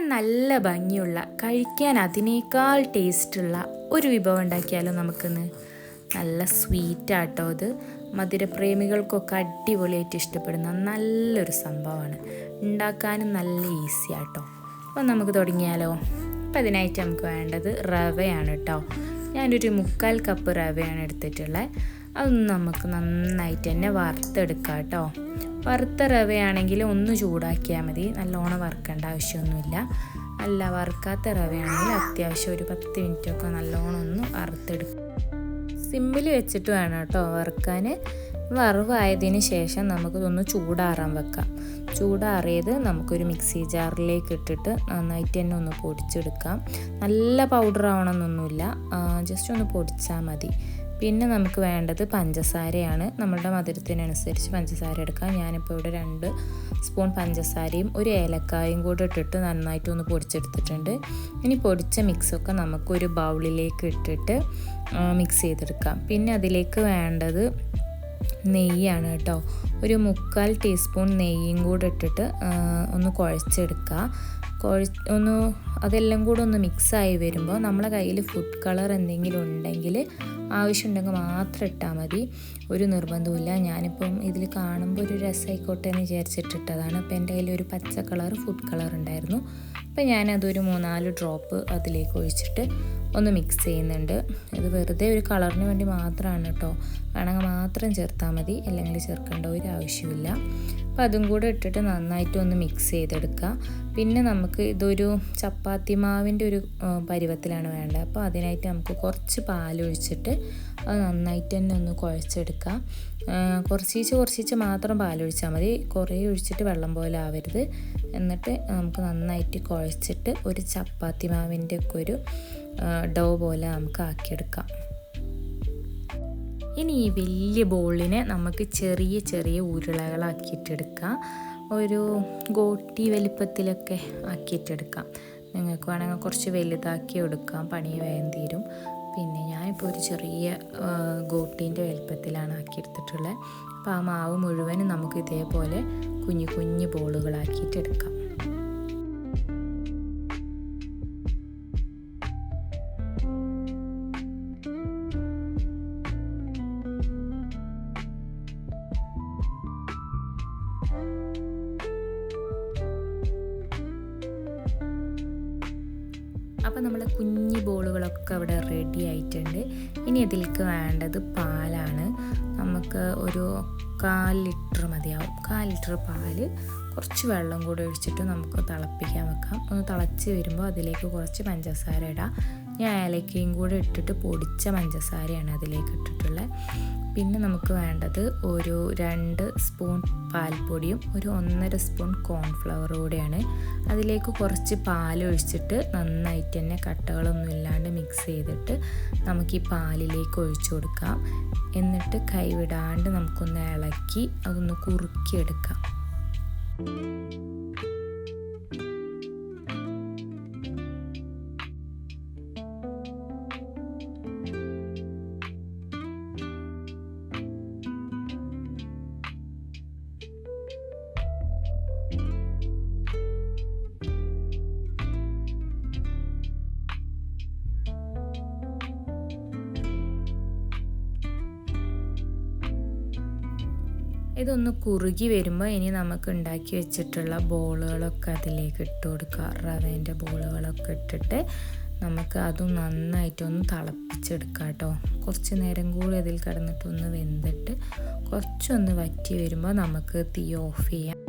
കാണാൻ നല്ല ഭംഗിയുള്ള കഴിക്കാൻ അതിനേക്കാൾ ടേസ്റ്റുള്ള ഒരു വിഭവം ഉണ്ടാക്കിയാലോ നമുക്കിന്ന്? നല്ല സ്വീറ്റാട്ടോ അത്. മധുരപ്രേമികൾക്കൊക്കെ അടിപൊളിയായിട്ട് ഇഷ്ടപ്പെടുന്ന നല്ലൊരു സംഭവമാണ്. ഉണ്ടാക്കാനും നല്ല ഈസിയാട്ടോ. അപ്പോൾ നമുക്ക് തുടങ്ങിയാലോ? അപ്പോൾ അതിനായിട്ട് നമുക്ക് വേണ്ടത് റവയാണ് കേട്ടോ ഞാനൊരു മുക്കാൽ കപ്പ് റവയാണ് എടുത്തിട്ടുള്ളത് അതൊന്ന് നമുക്ക് നന്നായിട്ട് തന്നെ വറുത്തെടുക്കാം കേട്ടോ വറുത്ത റവയാണെങ്കിൽ ഒന്ന് ചൂടാക്കിയാൽ മതി. നല്ലോണം വറുക്കേണ്ട ആവശ്യമൊന്നുമില്ല. അല്ല വറുക്കാത്ത റവയാണെങ്കിൽ അത്യാവശ്യം ഒരു പത്ത് മിനിറ്റൊക്കെ നല്ലോണം ഒന്ന് വറുത്തെടുക്കും. സിമ്മിൽ വെച്ചിട്ട് വേണം കേട്ടോ വറുക്കാൻ വറവായതിന് ശേഷം നമുക്കിതൊന്ന് ചൂടാറാൻ വെക്കാം. ചൂടാറിയത് നമുക്കൊരു മിക്സി ജാറിലേക്ക് ഇട്ടിട്ട് നന്നായിട്ട് തന്നെ ഒന്ന് പൊടിച്ചെടുക്കാം. നല്ല പൗഡർ ആവണമെന്നൊന്നുമില്ല ജസ്റ്റ് ഒന്ന് പൊടിച്ചാൽ മതി. പിന്നെ നമുക്ക് വേണ്ടത് പഞ്ചസാരയാണ്. നമ്മളുടെ മധുരത്തിനനുസരിച്ച് പഞ്ചസാര എടുക്കാം. ഞാനിപ്പോൾ ഇവിടെ രണ്ട് സ്പൂൺ പഞ്ചസാരയും ഒരു ഏലക്കായും കൂടെ ഇട്ടിട്ട് നന്നായിട്ടൊന്ന് പൊടിച്ചെടുത്തിട്ടുണ്ട്. ഇനി പൊടിച്ച മിക്സൊക്കെ നമുക്കൊരു ബൗളിലേക്ക് ഇട്ടിട്ട് മിക്സ് ചെയ്തെടുക്കാം. പിന്നെ അതിലേക്ക് വേണ്ടത് നെയ്യാണ് കേട്ടോ. ഒരു മുക്കാൽ ടീസ്പൂൺ നെയ്യും കൂടെ ഇട്ടിട്ട് ഒന്ന് കുഴച്ചെടുക്കുക കുഴ ഒന്ന് അതെല്ലാം കൂടെ ഒന്ന് മിക്സായി വരുമ്പോൾ നമ്മളെ കയ്യിൽ ഫുഡ് കളർ എന്തെങ്കിലും ഉണ്ടെങ്കിൽ ആവശ്യമുണ്ടെങ്കിൽ മാത്രം ഇട്ടാൽ മതി. ഒരു നിർബന്ധമില്ല ഞാനിപ്പം ഇതിൽ കാണുമ്പോൾ ഒരു രസമായിക്കോട്ടെ എന്ന് വിചാരിച്ചിട്ടിട്ടതാണ്. അപ്പോൾ എന്റെ കയ്യിൽ ഒരു പച്ച കളർ ഫുഡ് കളർ ഉണ്ടായിരുന്നു. അപ്പോൾ ഞാനതൊരു മൂന്നാൽ ഡ്രോപ്പ് അതിലേക്ക് ഒഴിച്ചിട്ട് ഒന്ന് മിക്സ് ചെയ്യുന്നുണ്ട്. ഇത് വെറുതെ ഒരു കളറിന് വേണ്ടി മാത്രമാണ് കേട്ടോ. വേണമെങ്കിൽ മാത്രം ചേർത്താൽ മതി. അല്ലെങ്കിൽ ചേർക്കേണ്ട ഒരു ആവശ്യമില്ല അപ്പോൾ അതും കൂടെ ഇട്ടിട്ട് നന്നായിട്ട് ഒന്ന് മിക്സ് ചെയ്തെടുക്കുക. പിന്നെ നമുക്ക് ഇതൊരു ചപ്പാത്തി മാവിന്റെ ഒരു പരുവത്തിലാണ് വേണ്ടത്. അപ്പോൾ അതിനായിട്ട് നമുക്ക് കുറച്ച് പാലൊഴിച്ചിട്ട് അത് നന്നായിട്ട് തന്നെ ഒന്ന് കുഴച്ചെടുക്കുക കുറച്ചീച്ച് കുറച്ചീച്ച് മാത്രം പാലൊഴിച്ചാൽ മതി. കുറേ ഒഴിച്ചിട്ട് വെള്ളം പോലെ ആവരുത്. എന്നിട്ട് നമുക്ക് നന്നായിട്ട് കുഴച്ചിട്ട് ഒരു ചപ്പാത്തി മാവിന്റെ ഒക്കെ ഒരു ഡോ പോലെ നമുക്ക് ആക്കിയെടുക്കാം. ഇനി ഈ വലിയ ബോളിനെ നമുക്ക് ചെറിയ ചെറിയ ഉരുളകളാക്കിയിട്ടെടുക്കാം ഒരു ഗോട്ടി വലിപ്പത്തിലൊക്കെ ആക്കിയിട്ടെടുക്കാം. നിങ്ങൾക്ക് വേണമെങ്കിൽ കുറച്ച് വലുതാക്കി എടുക്കാം. പണി വേഗം തീരും. പിന്നെ ഞാനിപ്പോൾ ഒരു ചെറിയ ഗോട്ടീന്റെ വലിപ്പത്തിലാണ് ആക്കിയെടുത്തിട്ടുള്ളത്. അപ്പോൾ ആ മാവ് മുഴുവനും നമുക്ക് ഇതേപോലെ കുഞ്ഞു കുഞ്ഞു ബോളുകളാക്കിയിട്ടെടുക്കാം. അപ്പോൾ നമ്മൾ കുഞ്ഞു ബോളുകളൊക്കെ അവിടെ റെഡി ആയിട്ടുണ്ട്. ഇനി അതിലേക്ക് വേണ്ടത് പാലാണ്. നമുക്ക് ഒരു കാൽ ലിറ്റർ മതിയാവും. കാൽ ലിറ്റർ പാൽ കുറച്ച് വെള്ളം കൂടി ഒഴിച്ചിട്ട് നമുക്ക് തിളപ്പിക്കാൻ വെക്കാം. ഒന്ന് തിളച്ച് വരുമ്പോൾ അതിലേക്ക് കുറച്ച് പഞ്ചസാര ഇടാം. ഞാൻ ഏലക്കയും കൂടെ ഇട്ടിട്ട് പൊടിച്ച പഞ്ചസാരയാണ് അതിലേക്ക് ഇട്ടിട്ടുള്ളത്. പിന്നെ നമുക്ക് വേണ്ടത് ഒരു രണ്ട് സ്പൂൺ പാൽപ്പൊടിയും ഒരു ഒന്നര സ്പൂൺ കോൺഫ്ലവറും കൂടെയാണ്. അതിലേക്ക് കുറച്ച് പാലൊഴിച്ചിട്ട് നന്നായിട്ട് തന്നെ കട്ടകളൊന്നും ഇല്ലാണ്ട് മിക്സ് ചെയ്തിട്ട് നമുക്ക് ഈ പാലിലേക്ക് ഒഴിച്ചു കൊടുക്കാം. എന്നിട്ട് കൈവിടാണ്ട് നമുക്കൊന്ന് ഇളക്കി അതൊന്ന് കുറുക്കിയെടുക്കാം. ഇതൊന്ന് കുറുകി വരുമ്പോൾ ഇനി നമുക്ക് ഉണ്ടാക്കി വെച്ചിട്ടുള്ള ബോളുകളൊക്കെ അതിലേക്ക് ഇട്ട് കൊടുക്കുക. റവേന്റെ ബോളുകളൊക്കെ ഇട്ടിട്ട് നമുക്ക് അതും നന്നായിട്ടൊന്ന് തിളപ്പിച്ചെടുക്കാം കേട്ടോ. കുറച്ച് നേരം കൂടി അതിൽ കിടന്നിട്ടൊന്ന് വെന്തിട്ട് കുറച്ചൊന്ന് വറ്റി വരുമ്പോൾ നമുക്ക് തീ ഓഫ് ചെയ്യാം.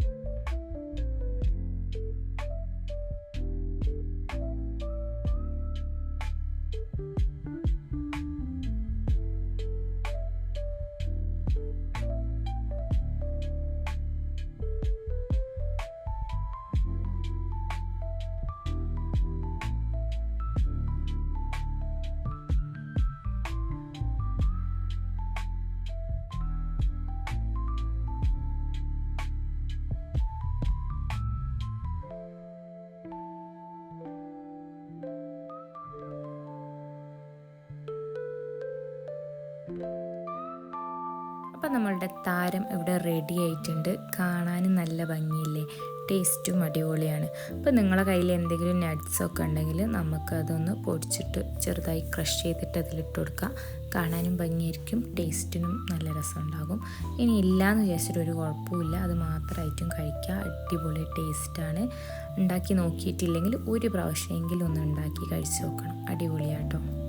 അപ്പം നമ്മളുടെ താരം ഇവിടെ റെഡി ആയിട്ടുണ്ട്. കാണാനും നല്ല ഭംഗിയില്ലേ? ടേസ്റ്റും അടിപൊളിയാണ്. അപ്പോൾ നിങ്ങളെ കയ്യിൽ എന്തെങ്കിലും നട്ട്സൊക്കെ ഉണ്ടെങ്കിൽ നമുക്കതൊന്ന് പൊടിച്ചിട്ട് ചെറുതായി ക്രഷ് ചെയ്തിട്ട് അതിലിട്ട് കൊടുക്കാം. കാണാനും ഭംഗിയായിരിക്കും ടേസ്റ്റിനും നല്ല രസമുണ്ടാകും. ഇനി ഇല്ലയെന്ന് വിചാരിച്ചിട്ട് ഒരു കുഴപ്പമില്ല അത് മാത്രമായിട്ടും കഴിക്കുക അടിപൊളി ടേസ്റ്റാണ് ഉണ്ടാക്കി നോക്കിയിട്ടില്ലെങ്കിൽ ഒരു പ്രാവശ്യമെങ്കിലും ഒന്ന് ഉണ്ടാക്കി കഴിച്ച് നോക്കണം. അടിപൊളിയാട്ടോ.